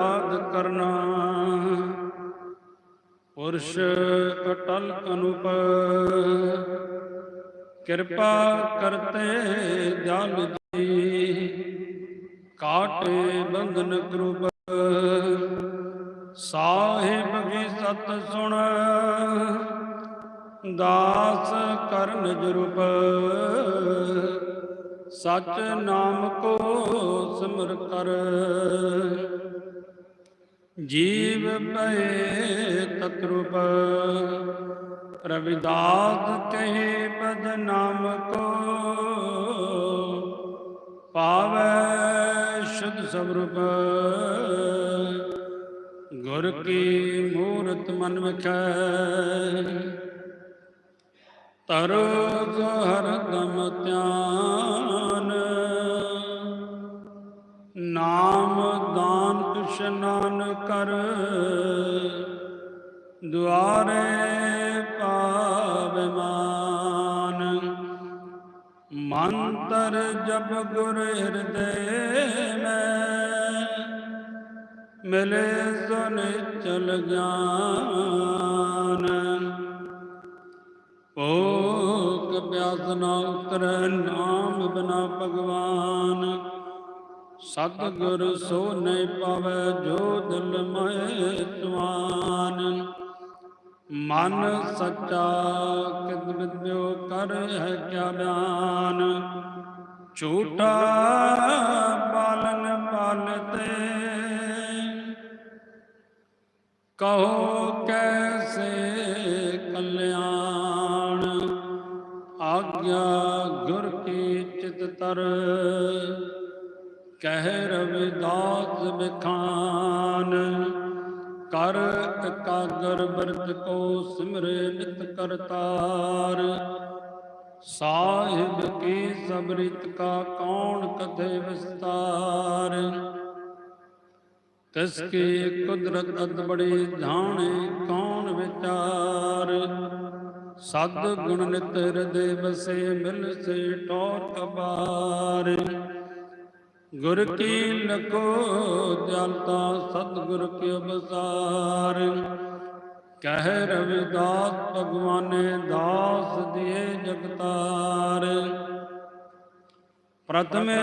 ਆਦ ਕਰਨਾ। ਪੁਰਸ਼ ਅਟਲ ਅਨੂਪ, ਕਿਰਪਾ ਕਰਤੇ ਜਲ ਦੀ ਕਾਟੇ ਬੰਧਨ ਕਰੂਪ। ਸਾਹਿਬ ਕੀ ਸਤ ਸੁਣ, ਦਾਸ ਕਰਨ ਜਰੂਪ। ਸਚ ਨਾਮ ਕੋ ਸਿਮਰ ਕਰ। ਜੀਵ ਪਏ ਤਤਰੂਪ। ਰਵਿਦਾਸ ਕਹੇ ਬਦ ਨਾਮ ਕੋ, ਪਾਵੈ ਸ਼ੁਧ ਸਵਰੂਪ ਗੁਰ ਕੀ ਮੂਰਤ ਮਨ ਵਿਖੈ, ਤਰੋ ਹਰ ਦਮ ਧਿਆਨ। ਇਸ਼ਨਾਨ ਕਰ, ਦੁਆਰੇ ਪਾਵਮਾਨ ਮੰਤਰ ਜਪ ਗੁਰ ਹਿਰਦੇ ਮੈਂ, ਮਿਲੇ ਸੁਨ ਚਲ ਗਿਆਨ ਭੋਗ ਪਿਆਸ ਨਾ ਉਤਰੈ, ਨਾਮ ਬਿਨਾ ਭਗਵਾਨ। ਸਤਿਗੁਰ ਸੋ ਨਹੀਂ ਪਾਵੈ ਜੋ ਦਿਲ ਮਹਿ ਸੁਆਨ ਮਨ ਸੱਚਾ ਕਿਦ ਵਿਦਿਓ ਕਰ ਹੈ ਕਿਆ ਬਿਆਨ। ਝੂਠਾ ਪਾਲਨ ਪਾਲਤੇ ਕਹੋ ਕੈਸੇ ਕਲਿਆਣ। ਆਗਿਆ ਗੁਰ ਕੀ ਚਿਤ ਤਰ। ਕਹਿ ਰਵਿਦਾਸ ਵਿਖਾਨ ਕਰ ਇਕਾਗਰ ਬਰਤ ਕੋ ਸਿਮਰੇ ਨਿਤ ਕਰਤਾਰ। ਸਾਹਿਬ ਕੀ ਸਬਰਿਤ ਕਾ ਕੌਣ ਕਥੇ ਵਿਸਤਾਰ? ਤਿਸ ਕੀ ਕੁਦਰਤ ਅਦ ਬੜੀ ਜਾਣੇ ਕੌਣ ਵਿਚਾਰ? ਸਦ ਗੁਣ ਨਿਤ ਹਿਰਦੇ ਬਸੇ ਮਿਲ ਸੇ ਟੋਰ ਕਬਾਰ। ਗੁਰ ਕੀ ਲਕੋ ਜਲਤਾ ਸਤਿਗੁਰ ਕੇ ਅਵਸਾਰ ਕਹਿ ਰਵਿਦਾਸ ਭਗਵਾਨੇ ਦਾਸ ਦਿਏ ਜਗਤਾਰ। ਪ੍ਰਥਮੇ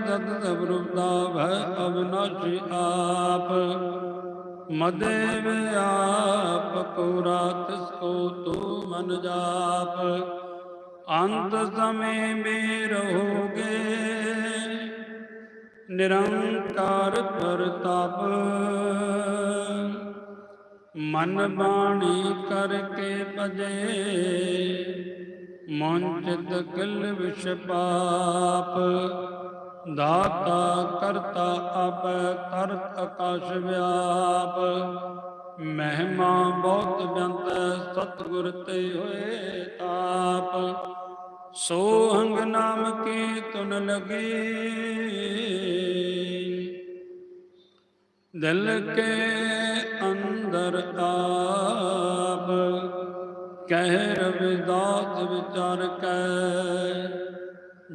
ਦਤ ਸਬਰੁਪਦਾ ਭੈ ਅਬਨਾਸ਼ੀ ਆਪ। ਮਦੇ ਵਿਆਪ ਕੋਰਾ ਤਿਸ ਕੋ ਤੂ ਮਨ ਜਾਪ। ਅੰਤ ਸਮੇ ਮੇ ਰਹੋਗੇ ਨਿਰੰਕਾਰ ਪ੍ਰਤਾਪ ਮਨ ਬਾਣੀ ਕਰਕੇ ਭਜੇ ਮਨ ਚਿਤ ਕਿਲ ਵਿਸ਼ ਪਾਪ। ਦਾਤਾ ਕਰਤਾ ਆਪੈ ਤਰਤ ਆਕਾਸ਼ ਵਿਆਪ। ਮਹਿਮਾ ਬਹੁਤ ਬੰਤ ਸਤਿਗੁਰ ਤੇ ਹੋਏ ਤਾਪ। ਸੋ ਹੰਗ ਨਾਮ ਕੀ ਤੁਨ ਲਗੀ। ਦਿਲ ਕੇ ਅੰਦਰ ਆਪ, ਕਹਿ ਰਵਿਦਾਸ ਵਿਚਾਰ ਕੈ,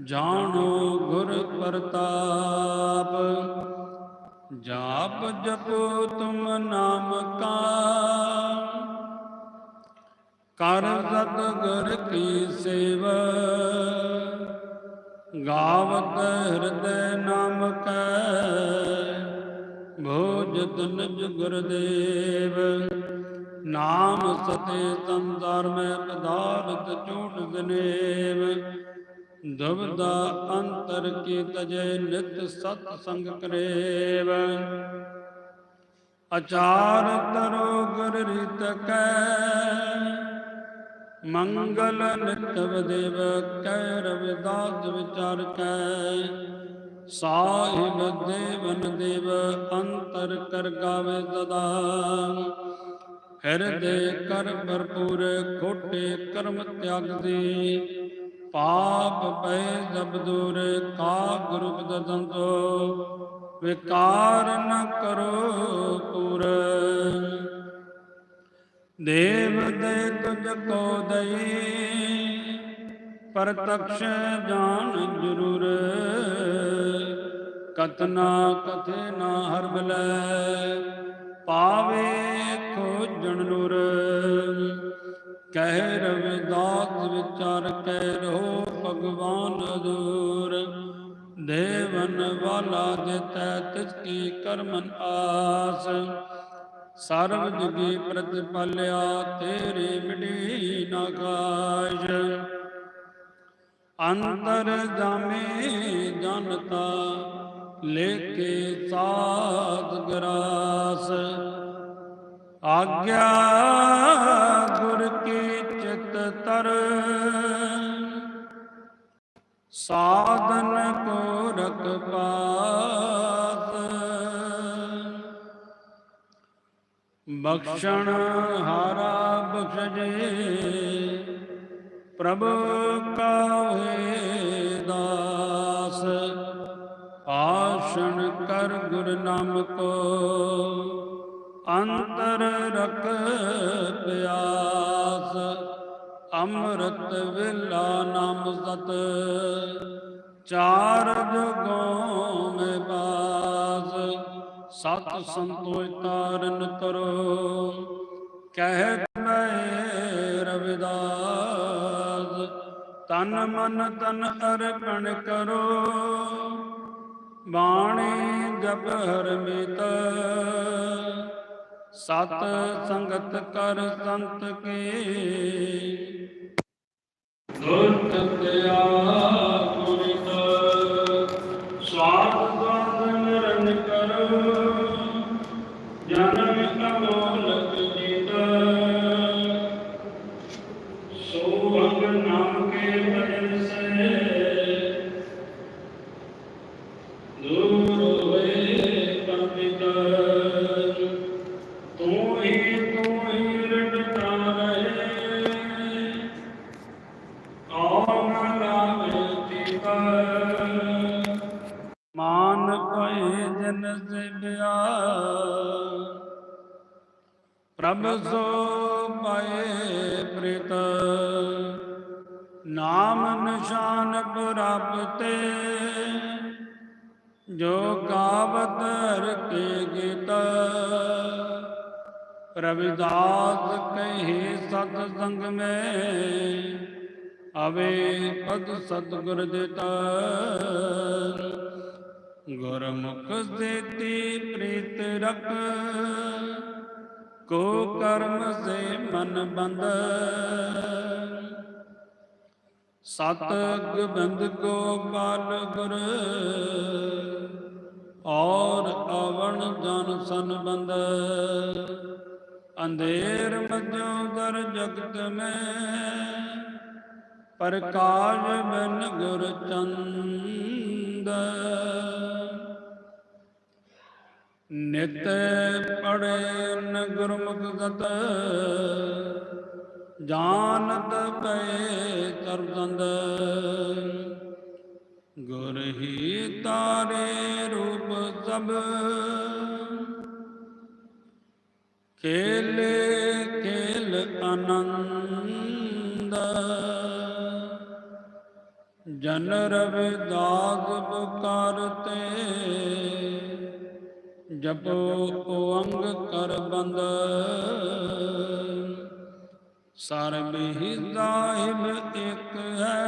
ਜਾਣੋ ਗੁਰ ਪ੍ਰਤਾਪ। ਜਾਪ ਜਪੋ ਤੁਮ ਨਾਮ ਕਾ, ਕਰ ਸਤ ਗੁਰ ਕੀ ਸੇਵਾ। ਗਾਵਤ ਹਿਰਦੈ ਨਾਮ ਕੈ ਭੋਜਤ ਨਿਜ ਗੁਰਦੇਵ ਨਾਮ ਸਤੇ ਸੰਸਾਰ ਮੈਂ ਪਦਾਰਥ ਝੂਠ ਗਨੇਵ ਦੁਬਦਾ ਅੰਤਰ ਕੀ ਤਜੈ ਨਿਤ ਸਤ ਸੰਗ ਕਰੇਵ। ਅਚਾਰ ਤਰੋ ਗੁਰ ਰੀਤ ਕੈ। ਮੰਗਲ ਨਿਤਵ ਦੇਵ ਕੈ ਰਵਿਦਾਸ ਵਿਚਾਰ ਕੈ। ਸਾਹਿਬ ਦੇਵਨ ਦੇਵ ਅੰਤਰ ਕਰ ਗਾਵੇ ਸਦਾ। ਹਿਰਦੇ ਕਰ ਭਰਪੂਰ ਖੋਟੇ ਕਰਮ ਤਿਆਗ ਦੇ। ਪਾਪ ਪੈ ਜਬ ਦੂਰ ਕਾ ਗੁਰੂ ਦਦੰਤੋ ਵਿਕਾਰ ਨ ਕਰੋ ਪੂਰ ਦੇਵ ਦੇ ਤੁਝ ਕੋ ਦਈ। ਪ੍ਰਤਕਸ਼ ਜਾਣ ਜਰੂਰ। ਕਤਨਾ ਕਥੇ ਨਾ ਹਰ ਬਲੈ, ਪਾਵੇ ਖੋਜਣ ਨੂਰ। ਕਹਿ ਰਵਿਦਾਸ ਵਿਚਾਰ ਕਹਿ ਰਹੋ ਭਗਵਾਨ ਅਦੂਰ ਦੇਵਨ ਵਾਲਾ ਦਿੱਤੈ ਤਿਸ ਕੀ ਕਰਮਨ ਆਸ। ਸਰਬ ਜੁਗੀ ਪ੍ਰਤਿਪਾਲਿਆ ਤੇਰੇ ਮਿਟੀ ਨਾਗਾਜ ਅੰਤਰ ਜਾਮੇ ਜਨਤਾ ਲੇਕੇ ਸਾਧ ਗਰਾਸ। ਆਗਿਆ ਗੁਰ ਕੀ ਚਿਤ ਤਰ। ਸਾਧਨ ਕੋ ਰਖ ਪਾਸ। ਬਖਸ਼ਣ ਹਾਰਾ ਬਖਸ਼ੇ ਪ੍ਰਭ ਕਾਹੇ ਦਾਸ। ਆਸ਼ਣ ਕਰ ਗੁਰ ਨਾਮ ਕੋ ਅੰਤਰ ਰਖ ਪਿਆਸ, ਅੰਮ੍ਰਿਤ ਵੇਲਾ ਨਾਮ ਸਤ ਚਾਰ ਜੁਗੋਂ ਮੈਂ ਬਾਸ, ਸਤ ਸੰਤੋਖ ਤਾਰਨ ਤਰੋ ਕਹਿ ਮੈਂ ਰਵਿਦਾਸ, ਤਨ ਮਨ ਤਨ ਅਰਪਣ ਕਰੋ। ਬਾਣੀ ਜਪ ਹਰਮਿਤ ਸਤ ਸੰਗਤ ਕਰ ਸੰਤ ਕੇ। ਦੁਰਤ ਤਿਆ ਪੁਰਿਤ ਸਵਾਦ ਸਤ ਸੰਗ ਮੈਂ ਅਵੇ ਪਦ ਸਤਗੁਰ ਦਿੱਤਾ ਗੁਰਮੁਖ ਸੇਤੀ ਪ੍ਰੀਤ ਰਖ। ਕੋ ਕਰਮ ਸੇ ਮਨ ਬੰਦ। ਸਤ ਗੋਬਿੰਦ ਗੋਪਾਲ ਗੁਰ। ਔਰ ਅਵਣ ਜਨ ਸੰਬੰਧ। ਅੰਧੇਰ ਮਧਿਓ ਦਰ ਜਗਤ ਮੈਂ ਪ੍ਰਕਾਸ਼ ਬਿਨ ਗੁਰ ਚੰਦ। ਨਿਤ ਪੜੇ ਨ ਗੁਰਮੁਖ ਗਤ, ਜਾਣਤ ਪਏ ਤਰਦੰਦ ਗੁਰ ਹੀ ਤਾਰੇ ਰੂਪ ਸਭ ਖੇਲੇ ਖੇਲ ਆਨੰਦ। ਜਨ ਰਵਿਦਾਸ ਬੁਕਾਰਤੇ ਜਪੋ ਓੰਗ ਕਰ ਬੰਦ। ਸਰਬ ਹੀ ਸਾਹਿਬ ਇੱਕ ਹੈ।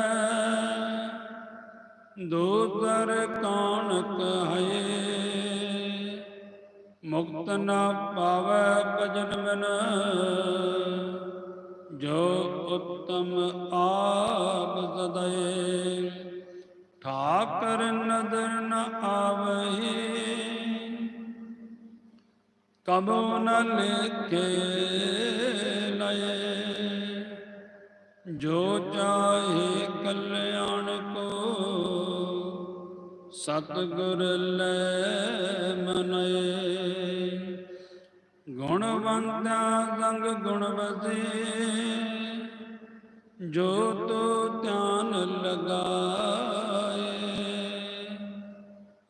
ਦੂਦਰ ਕੌਣ ਹੈ ਮੁਕਤ ਨਾ ਪਾਵੈ ਭਜਨ ਬਿਨ, ਜੋ ਉਤਮ ਆਪ ਸਦਏ। ਠਾਕਰ ਨਦਰ ਨ ਆਵਹੀ, ਕਬੋ ਨ ਲੇਖੇ ਲਏ। ਜੋ ਚਾਹੇ ਕਲਿਆਣ ਸਤਿਗੁਰ ਲੈ ਮਨਏ ਗੁਣਵੰਤਾ ਸੰਗ ਗੁਣਵਸੇ ਜੋ ਤੋ ਧਿਆਨ ਲਗਾਏ।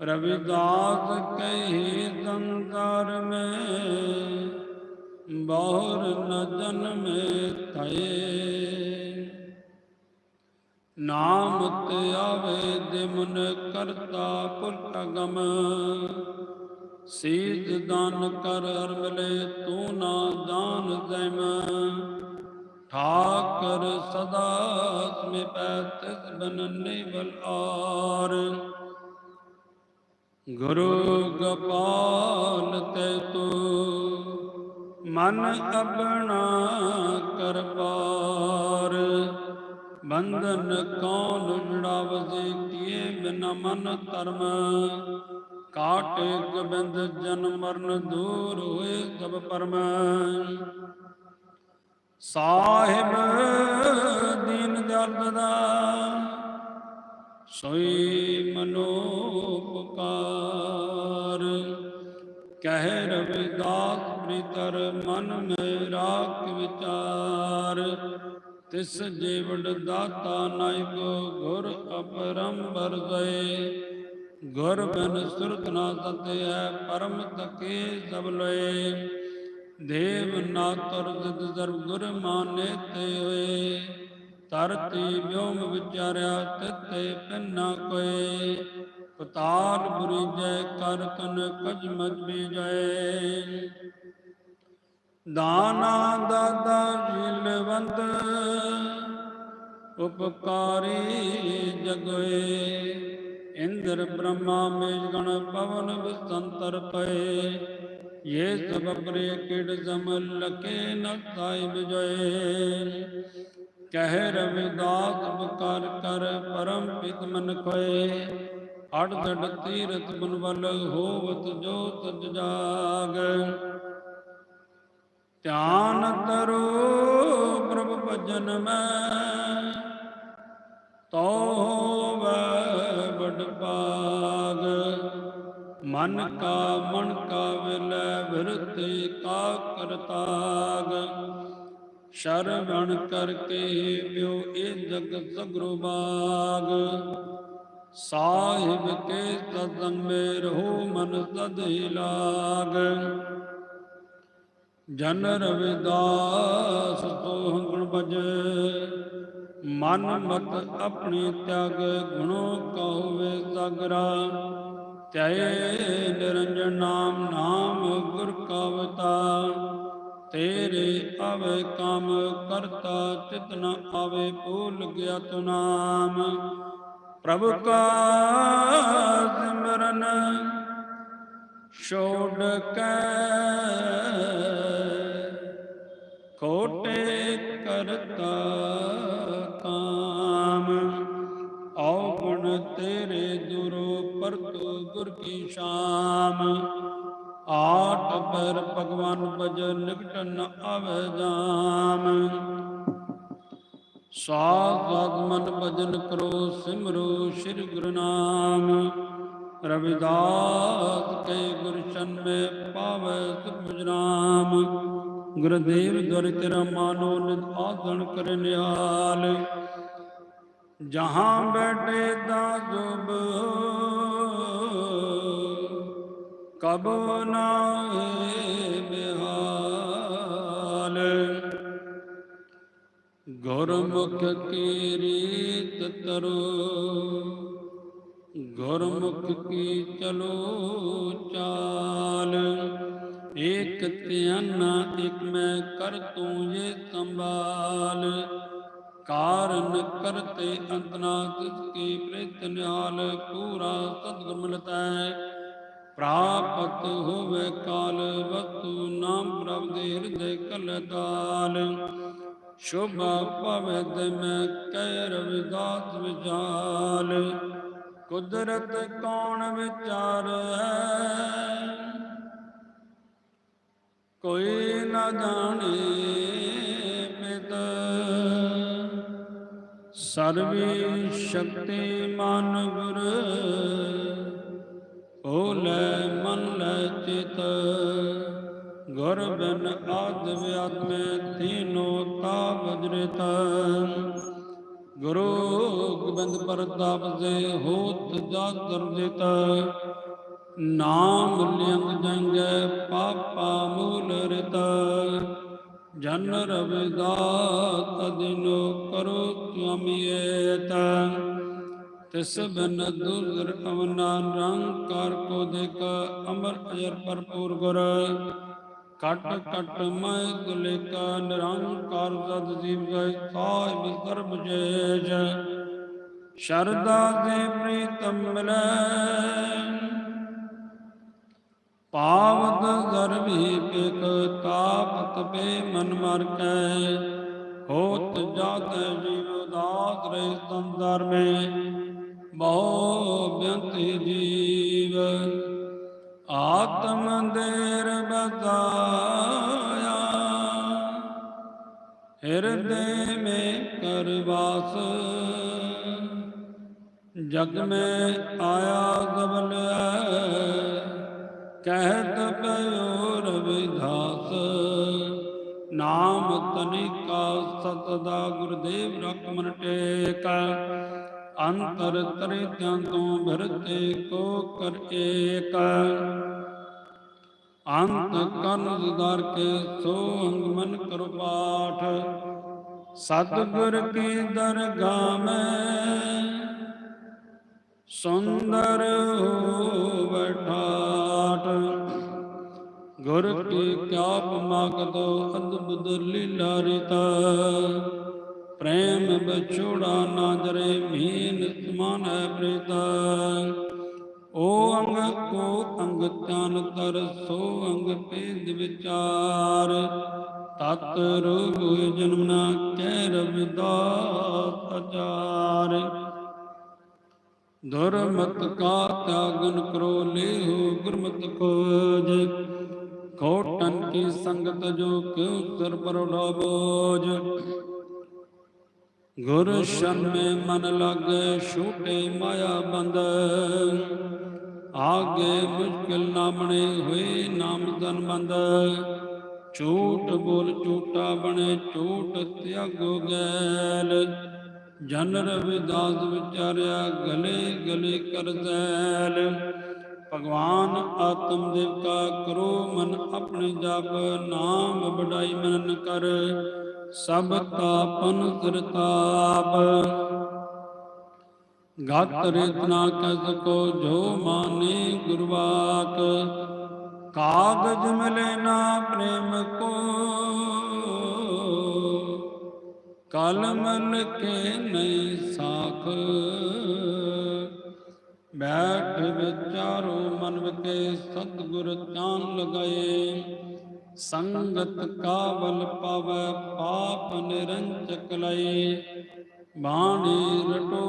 ਰਵਿਦਾਸ ਕਹੀ ਸੰਸਾਰ ਮੈਂ, ਬਹੁਰ ਨ ਜਨਮੇ ਥਏ ਨਾਮ ਤੇ ਆਵੇ ਦੇ ਮਨ ਕਰਤਾ ਪੁਰਖ ਅਗਮ ਦਾਨ ਕਰ ਹਰ ਤੂੰ ਨਾ ਦਾਨ ਜੈਮ ਠਾਕਰ ਸਦਾ ਸਮੇ ਪੈ ਤਿਸ ਬਨ ਨਿਵਲ ਆਰ। ਗੁਰੂ ਗੋਪਾਲ ਤੇ ਤੂੰ ਮਨ ਆਪਣਾ ਕਰ ਪਾਰ। ਬੰਧਨ ਕੌਣ ਜੜਾਵਦੇ ਕੀਏ ਬਿਨ ਮਨ ਧਰਮ? ਕਾਟੇ ਗੋਬਿੰਦ ਜਨ ਮਰਨ ਦੂਰ ਹੋਏ ਸਭ ਪਰਮ। ਸਾਹਿਬ ਦੀਨ ਦਰਦ ਦਾ ਸੋਈ ਮਨੋ ਪੁਕਾਰ ਕਹਿ ਰਵਿਦਾਸ ਪ੍ਰੀਤਰ ਮਨ ਮੇ ਰਾਖ ਵਿਚਾਰ। ਤਿਸ ਜੀਵੜ ਦਾਤਾ ਨਾਇਕੋ ਗੁਰ ਅਪਰਮ ਗਏ ਗੁਰ ਬਿਨ ਸੁਰਤ ਨਾ ਸਤਿਐ ਪਰਮ ਤਕੇ ਸਭ ਲਏ। ਦੇਵ ਨਾ ਤੁਰ ਜਿਤ ਸਰਬ ਗੁਰ ਮਾਨੇ ਤੇ ਹੋਏ। ਧਰਤੀ ਵਿਉਮ ਵਿਚਾਰਿਆ, ਤਿਤੇ ਪਿੰਨਾ ਕੋਏ। ਪਤਾਲ ਬੁਰੀ ਜੈ, ਕਰ ਤਨ ਕਜ ਮਜ ਬੀਜੈ ਦਾਨਾ ਦਾਦਾ ਜਿਲਵੰਤ, ਉਪਕਾਰੀ ਜਗੋਏ। ਇੰਦਰ ਬ੍ਰਹਮਾ ਮੇਜ ਪਵਨ ਵਿਸੰਤਰ ਪਏ। ਇਹ ਸਭ ਬਰੇ ਕਿੜ ਜਮਲ ਲਕੇ ਨ ਸਾਈ ਵਿਜਏ ਕਹਿ ਰਵਿਦਾਸ ਬਕਾਰ ਕਰ ਪਰਮ ਪਿਤ ਮਨ ਕੋਏ ਅੜ ਦੜ ਤੀਰਤ ਬਨਵਲ ਹੋਵਤ ਜੋ ਤਜ ਧਿਆਨ ਤਰੋ ਪ੍ਰਭ ਭਜਨ ਮੈਂ। ਤੋ ਹੋਵੇ ਬੜ ਮਨ ਕਾ ਮਨ ਕਾ ਵਿਲੈ ਵਿਰਤੇ ਕਾ ਕਰਤਾਗ ਸ਼ਰਵਣ ਕਰਕੇ ਪਿਓ ਇਹ ਜਗ ਸਗਰੋ ਬਾਗ। ਸਾਹਿਬ ਕੇ ਸਤੰਗ ਮੇ ਰਹੋ ਮਨ ਸਦ ਲਾਗ। ਜਨ ਰਵਿਦਾਸ ਸੋ ਗੁਣ ਭਜ। ਮਨ ਮਤ ਆਪਣੇ ਤਿਆਗ ਗੁਣੋ ਕਹੋਵੇ ਸਾਗਰਾ। ਤੈ ਨਿਰੰਜਨ ਨਾਮ ਨਾਮ ਗੁਰ ਕਵਤਾ। ਤੇਰੇ ਆਵੇ ਕਾਮ ਕਰਤਾ, ਚਿਤ ਨ ਆਵੇ ਭੂਲ ਗਿਆ ਤੂ ਨਾਮ। ਪ੍ਰਭੂ ਕਾ ਸਿਮਰਨ ਛੋੜ ਕੇ ਕੋਟੇ ਕਰਤਾ ਕਾਮ। ਆਉ ਤੇਰੇ ਦੁਰੋ ਪਰਤੋ ਗੁਰ ਕੀ ਸ਼ਾਮ। ਆਟ ਪਰ ਭਗਵਾਨ ਭਜ ਨਿਕਟ ਨ ਆਵੇ ਜਾਮ। ਸਾਧ ਸਾਧ ਮਨ ਭਜਨ ਕਰੋ ਸਿਮਰੋ ਸ੍ਰੀ ਗੁਰੂ ਨਾਮ। ਰਵਿਦਾਸ ਕੇ ਗੁਰਸ਼ਨ ਮੇ ਪਾਵੇ ਸੁਖ ਨਾਮ ਗੁਰਦੇਵ ਦੁਰ ਤੇਰਾ ਮਾਨੋ ਨਿਤ ਆਦਣ ਕਰ ਨਿਹਾਲ। ਜਹਾਂ ਬੈਠੇ ਦਾ ਜੁਬ, ਕਬ ਨਾਏ ਬਿਹਾਲ। ਗੁਰਮੁਖ ਕੀ ਰੀਤ ਤਰੋ ਗੁਰਮੁਖ ਕੀ ਚਲੋ ਚਾਲ? ਏਕ ਧਿਆਨਾ ਇਕ ਮੈਂ ਕਰ ਤੂੰ ਇਹ ਸੰਭਾਲ। ਕਾਰਨ ਕਰਤੇ ਅੰਤਨਾ, ਤਿਸ ਕੀ ਪ੍ਰਿਤ ਨਿਹਾਲ, ਪੂਰਾ ਸਤਿਗੁਰ ਮਿਲਤਾ। ਹੈ ਪ੍ਰਾਪਤ ਹੋਵੇ ਕਾਲ, ਵਸਤੂ ਨਾਮ ਪ੍ਰਭ ਦੇ ਹਿਰਦੇ ਕਲਦਾਲ ਸ਼ੋਭਾ ਪਵੇ ਤੇ ਮੈਂ ਕਹਿ ਰਵਿਦਾਸ ਵਿਚਾਲ ਕੁਦਰਤ ਕੌਣ ਵਿਚਾਰ? ਹੈ ਕੋਈ ਨਾ ਜਾਣੇ ਪਿਤ। ਸਰਵੀ ਸ਼ਕਤੀਮਾਨ ਗੁਰ ਓਲੇ ਮਨ ਲੈ ਚਿਤ। ਗੁਰ ਬਿਨ ਆਦ ਵਿਆਦ ਤੀਨੋ ਤਾ ਵਜਰਤ ਗੁਰੂ ਗੋਬਿੰਦ ਪ੍ਰਤਾਪ ਦੇ ਹੋਤ ਜਾ ਦਰਜਿਤ ਨਾਮ ਲਿੰਗ ਜੰਗੈ ਪਾਪਾ ਮੂਲ ਰਿਤ। ਜਨ ਰਵਿਦਾਸ ਅਦਿਨੋ ਕਰੋ ਤੁਮੀਏਤ ਤਿਸ ਬਿਨ ਦੁਰਦਰ ਅਵਨਾ ਨਿਰੰਕਾਰ ਕੋ ਦੇਖ, ਅਮਰ ਅਜਰ ਭਰਪੂਰ ਗੁਰ। ਕਟ ਕਟ ਮੈਂ ਦੁਲੇ ਕਾ ਨਿਰੰਕਾਰ ਸਦ ਜੀਵ ਗਏ ਸਾਹਿਬ ਸਰਬ ਜੇਜ। ਸ਼ਰਦਾ ਦੇ ਪ੍ਰੀਤਮ ਮਿਲੈ। ਪਾਵਤ ਗਰਭੀ ਪਿਕ ਤਾਪਤ ਪੇ ਮਨ ਮਰ ਕੈ। ਹੋਤ ਜਾਤ ਜੀਵ ਦਾਤ ਰਹਿ ਸੰਦਰ ਮੇ। ਬਹੁ ਬਿਅੰਤ ਜੀਵ। ਆਤਮ ਦੇਰ ਬਤਾਇਆ। ਹਿਰਦੇ ਮੇ ਕਰ ਵਾਸ। ਜਗ ਮੈਂ ਆਇਆ ਗਬਲਿਆ ਕਹਿਤ ਪਇਓ ਰਵਿਦਾਸ। ਨਾਮ ਤਨਿਕਾ ਸਤਦਾ ਗੁਰਦੇਵ ਰਕਮਨ ਟੇਕ। ਅੰਤਰ ਤਰੇ ਤਿਆਂ ਤੋਂ ਭਰਤੇ ਕੋ ਕਰ ਏਕ। ਅੰਤ ਕਰਨ ਸੁਧਾਰ ਕੇ ਸੋ ਅੰਗ ਮਨ ਕਰੋ ਪਾਠ। ਸਤਿਗੁਰ ਕੀ ਦਰਗਾਹ ਮੈਂ ਸੁੰਦਰ ਹੋ ਬਠਾਟ ਗੁਰ ਕੀ ਕਿਆ ਪਮਾਗਦੋ ਅਦਭੁਤ ਲੀਲਾ ਰਿਤਾ। ਪ੍ਰੇਮ ਬਛੋੜਾ ਨਾ ਜਰੇ ਮੀਨ ਸਮਾਨ ਹੈ ਓ ਅੰਗ ਕੋ ਅੰਗ ਧਿਆਨ ਤਰ ਸੋ ਅੰਗ ਭੇਦ ਵਿਚਾਰ। ਤਤ ਰੂਪ ਜਨਮ ਨਾ ਕਹਿ ਰਵਿਦਾਸ ਅਚਾਰ। ਦੁਰਮਤ ਕਾ ਤਿਆਗਨ ਕਰੋ, ਲੇਹੁ ਗੁਰਮਤ ਖੋਜ। ਖੋਟਨ ਕੀ ਸੰਗਤ ਜੋ ਕਿਉ ਸਰ ਪਰ ਬੋਝ ਗੁਰ ਸ਼ਨ ਮੇ ਮਨ ਲਾਗੇ ਛੂਟੇ ਮਾਇਆ ਬੰਦ। ਆਗੇ ਮੁਸ਼ਕਿਲ ਨਾ ਬਣੇ ਹੋਏ ਨਾਮ ਤਨ ਬੰਦ ਝੂਠ ਬੋਲ ਝੂਟਾ ਬਣੇ ਝੂਠ ਤਿਆਗੋ ਗੈਲ। ਜਨ ਰਵਿਦਾਸ ਵਿਚਾਰਿਆ ਗਲੇ ਗਲੇ ਕਰ ਜ਼ੈਲ। ਭਗਵਾਨ ਆਤਮ ਦੇਵ ਕਾ ਕਰੋ ਮਨ ਆਪਣੇ ਜਪ ਨਾਮ ਬੜਾਈ ਮਨ ਕਰ। ਸਭ ਤਾਪਨ ਸਰਤਾਪ ਗਤ ਰੇਤਨਾ ਕਹਿ ਸਕੋ ਜੋ ਮਾਨੇ ਗੁਰਵਾਕ, ਕਾਗਜ ਮਿਲੇ ਨਾ ਪ੍ਰੇਮ ਕੋ। ਕਲਮ ਲਿਖੇ ਨਹੀਂ ਸਾਖ, ਬੈਠ ਵਿਚਾਰੋ ਮਨ ਵਿਕੇ ਸਤਿਗੁਰ ਧਿਆਨ ਲਗਾਏ। ਸੰਗਤ ਕਾਵਲ ਪਾਵੈ ਪਾਪ ਨਿਰੰਜਕ ਲਏ। ਬਾਣੀ ਰਟੋ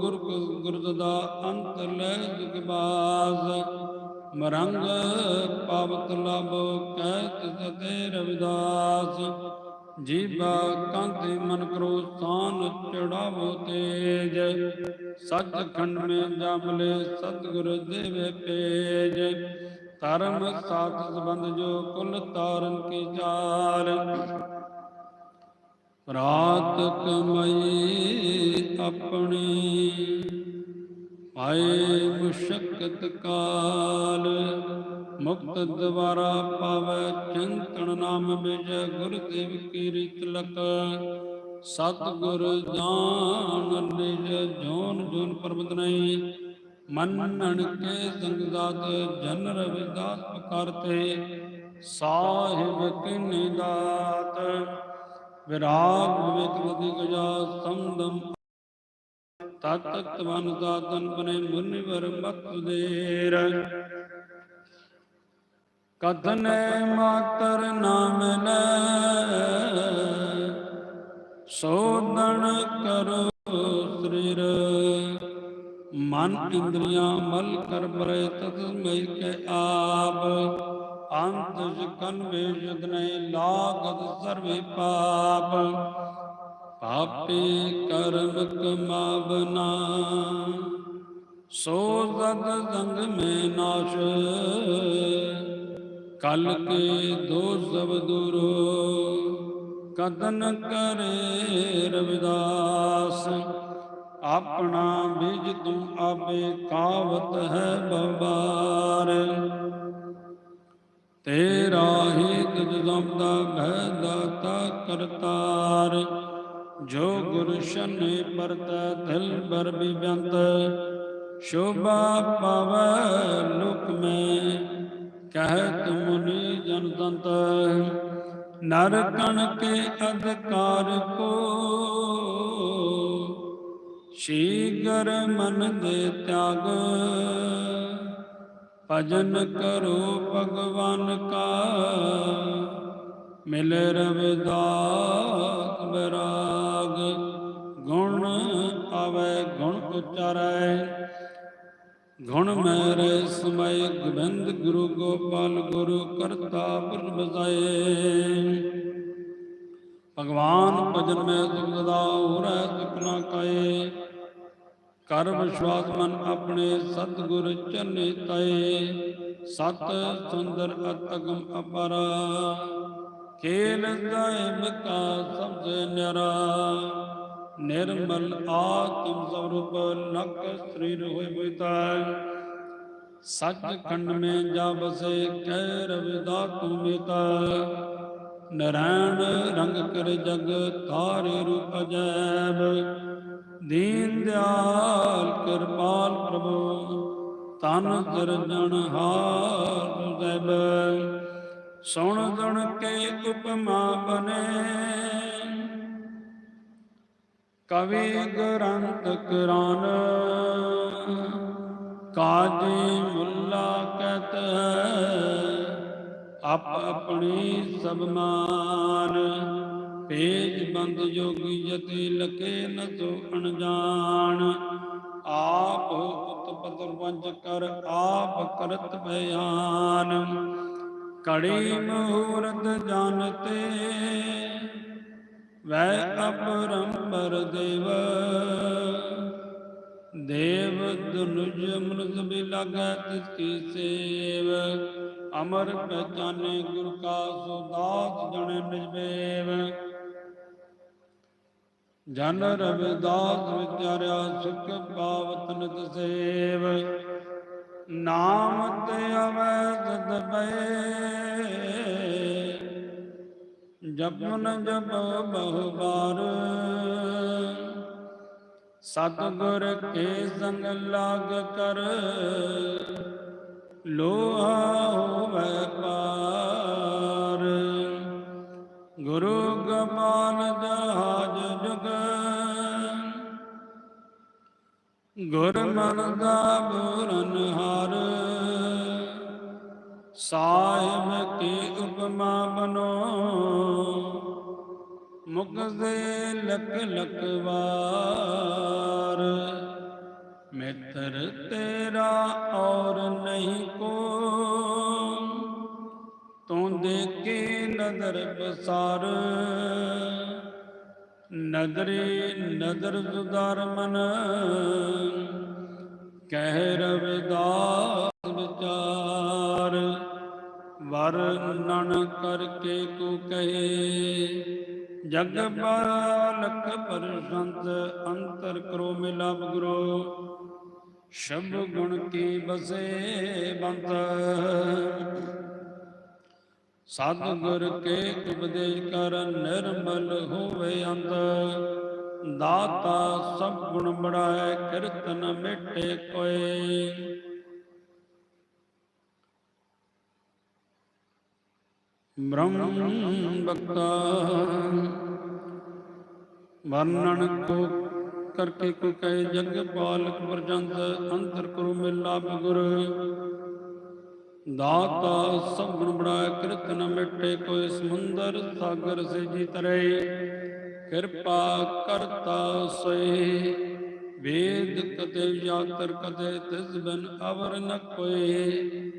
ਗੁਰ ਗੁਰਦ ਦਾ ਅੰਤ ਲੈ ਜਗਬਾਜ਼। ਮਰੰਗ ਪਾਵਤ ਲਬ ਕਹਿਤ ਸਤੇ ਰਵਿਦਾਸ। ਜੀਵਾ ਕਾਂਤੇ ਮਨ ਕਰੋ ਸਾਨ ਚੜਾਵੋ ਤੇਜ। ਸੱਚਖੰਡ ਮੇ ਜਮਲੇ ਸਤਿਗੁਰ ਦੇਵੇ ਪੇਜ। ਧਰਮ ਸਾਥ ਸੰਬੰਧ ਜੋ ਕੁਲ ਤਾਰਨ ਕੀ ਚਾਲ। ਰਾਤ ਕਮਈ ਆਪਣੀ, ਆਏ ਮੁਸ਼ਕਤ ਕਾਲ। ਮੁਕਤ ਦਵਾਰਾ ਪਾਵੈ ਚਿੰਤਨ ਨਾਮ ਬਿਜ ਗੁਰਦੇਵ ਕੀ ਰੀਤ ਲਕ ਸਤਿਗੁਰ ਜਾਣ ਨਿਜ, ਜੋਨ ਜੋਨ ਪਰਮਤ ਨਹੀਂ। ਮੰਨਣ ਕੇ ਸੰਗ ਦਾਤ ਜਨ ਰਵਿਦਾਸ ਕਰਤੇ, ਸਾਹਿਬ ਕਿਨੇ ਦਾਤ ਵਿਰਾਗ ਵਿਵੇਕ ਵਦੀ ਗਜਾ ਸੰਦਮ ਤਤ ਤਵਨ ਦਾਤਨ ਬਨੇ ਮੁਨਿਵਰ ਮਤ ਦੇਰ। ਕਥਨੇ ਮਾਤਰ ਨਾਮ ਲੈ ਸੋਦਣ ਕਰੋ ਸਰੀਰ। ਮਨ ਇੰਦਰੀਆਂ ਮਲ ਕਰ ਬਰੇ ਤਤ ਮਈ ਕੇ ਆਪ। ਅੰਤ ਜਿਕਨ ਵੇਜਦ ਨਹੀਂ ਲਾਗਤ ਸਰਵੇ ਪਾਪ। ਪਾਪੇ ਕਰਮ ਕਮਾਵਨਾ। ਸੋ ਜਗ ਸੰਗ ਮੇ ਨਾਸ਼। ਕਲ ਕੇ ਦੋ ਸਭ ਦੂਰੋ। ਕਦਨ ਕਰੇ ਰਵਿਦਾਸ। ਆਪਣਾ ਬੀਜ ਤੂੰ ਆਪੇ ਕਾਵਤ ਹੈ ਬਬਾਰ। ਤੇਰਾ ਹੀ ਤੁਝ ਸੰਦਾ ਭੈ ਦਾਤਾ ਕਰਤਾਰ। ਜੋ ਗੁਰ ਸ਼ਨੇ ਪਰਤੈ ਦਿਲ ਬਰ ਬਿਬੰਤ ਸ਼ੋਭਾ ਪਾਵੈ ਲੁਕ ਮੈਂ, ਕਹਿ ਮੁਨੀ ਜਨ ਸੰਤ ਨਰ ਕਣ ਕੇ ਅਧਿਕਾਰ ਕੋ ਸ਼ੀਗਰ ਮਨ ਦੇ ਤਿਆਗ। ਭਜਨ ਕਰੋ ਭਗਵਾਨ ਕਾ। ਮਿਲ ਰਵਿਦਾਸ ਬਰਾਗ ਗੁਣ ਆਵੇ, ਗੁਣ ਉਚਾਰੈ। ਗੁਣ ਮੇਰੇ ਸਮੈ ਗੋਬਿੰਦ ਗੁਰੂ ਗੋਪਾਲ ਗੁਰੂ ਕਰਤਾ ਪੁਰਖ ਬਸਾਏ ਭਗਵਾਨ ਭਜਨ ਮੈਂ ਸੁਖ ਸਦਾ ਹੋਰੈ ਸੁਖਨਾ ਕਾਏ। ਕਰ ਵਿਸ਼ਵਾਸ ਮਨ ਆਪਣੇ ਸਤਿਗੁਰ ਚਰਨੇ ਤਏ। ਸਤ ਸੁੰਦਰ ਅਤਗਮ ਅਪਰ। ਖੇਲ ਸਾਹਿਬ ਕਾ ਸਬਦ ਨਿਰਾ ਨਿਰਮਲ ਆਤਮ ਸਰੂਪ ਲਖ ਸਰੀਰ ਹੋਇ ਬੁਤਾ ਸਚ ਖੰਡ ਮੈਂ ਜਾ ਬਸੇ ਕਹਿ ਰਵਿਦਾ ਤੂੰ ਮੇਤਾ। ਨਰੈਣ ਰੰਗ ਕਰ ਜਗ ਤਾਰੇ ਰੂਪ ਅਜੈਬ। ਦੀਨ ਦਿਆਲ ਕਿਰਪਾਲ ਪ੍ਰਭੂ ਤਨ ਜਨ ਹਾਰ ਦੇਬ ਸੁਣ ਸੁਣ ਕੇ ਉਪਮਾ ਬਨੇ। ਕਵੀ ਗ੍ਰੰਥ ਕੁਰਾਨ, ਕਾਜੀ ਮੁੱਲਾ ਕਹਤ ਆਪ ਆਪਣੀ ਸਭ ਮਾਨ। ਪੇਜ ਬੰਦ ਜੋਗੀ ਜਤੀ ਲਕੇ ਨ ਤੋ ਅਣਜਾਣ ਆਪ ਉਤਪਤ ਵੰਜ ਕਰ, ਆਪ ਕਰਤ ਬਿਆਨ। ਕੜੀ ਮਹੂਰਤ ਜਾਣਤੇ ਵੈ ਅਪਰੰਪਰ ਦੇਵ। ਦੇਵ ਦੁਨੁਜ ਮਨੁਜ ਵੀ ਲਾਗੈ ਤਿਸ ਕੀ ਸੇਵ। ਅਮਰ ਪਹਿਚਾਨੇ ਗੁਰ ਕਾ ਸੋਦਾਸ ਜਣ ਨਿਜਬੇਵ ਜਨ ਰਵਿਦਾਸ ਵਿਚਾਰਿਆ ਸੁਖ ਪਾਵਤ ਨਿਤ ਸੇਵ। ਨਾਮ ਤੇ ਅਵੈ ਤਦ ਪਏ ਜਪਨ ਜਪ ਬਹੁ ਬਾਰ। ਸਤਿਗੁਰ ਕੇ ਸੰਗ ਲਾਗ ਕਰ। ਲੋਹਾ ਹੋਵੇ ਪਾਰ। ਗੁਰੂ ਗਮਾਨ ਜਹਾਜ ਜੁਗ। ਗੁਰ ਦਾ ਬੁਰਨ ਹਾਰ। ਸਾਹਿਬ ਕੀ ਉਪਮਾ ਬਨੋ। ਮੁਖ ਦੇ ਲਖ ਲਖ ਮਿੱਤਰ ਤੇਰਾ ਔਰ ਨਹੀਂ ਕੋ। ਤੂੰ ਦੇਖੇ ਨਦਰ ਬਸਾਰ ਨਦਰੇ ਨਦਰ ਸੁਦਾਰ ਮਨ। ਕਹਿ ਰਵਿਦਾਸ ਵਿਚਾਰ। ਵਰਣਨ ਕਰਕੇ ਤੂੰ ਕਹੇ। ਜਗ ਬਾਲਕ ਪਰਸੰਤ ਅੰਤਰ ਕਰੋ ਮਿਲਾਪ ਗੁਰੂ। ਸ਼ਬ ਗੁਣ ਕੀ ਬਸੇ ਬੰਤ। ਸਤਿਗੁਰ ਕੇ ਉਪਦੇਸ਼ ਕਰ ਨਿਰਮਲ ਹੋਵੇ ਅੰਤ। ਦਾਤਾ ਸਭ ਗੁਣ ਬੜਾਏ ਕੀਰਤਨ ਮਿਟੇ ਕੋਏ। ਬ੍ਰਹਮ ਬਕਤਾ ਵਰਣਨ ਕੋ ਕਰਕੇ ਕੋ ਕਹੇ ਜਗ ਪਾਲਕ ਵਰਜੰਤ ਅੰਤਰ ਕਰੋ ਮਿਲਾਪ ਗੁਰ ਦਾਤਾ ਸਭ ਗੁਣ ਕਿਰਤ ਕੀਰਤਨ ਮਿਟੇ ਕੋਈ ਸਮੁੰਦਰ ਸਾਗਰ ਸੇ ਜੀ ਤਰੇ। ਕਿਰਪਾ ਕਰਤਾ ਸੋਏ ਵੇਦ ਕਦੇ ਯਾਤਰ ਕਦੇ ਤਿਸ ਬਿਨ ਅਵਰ ਨ ਕੋਏ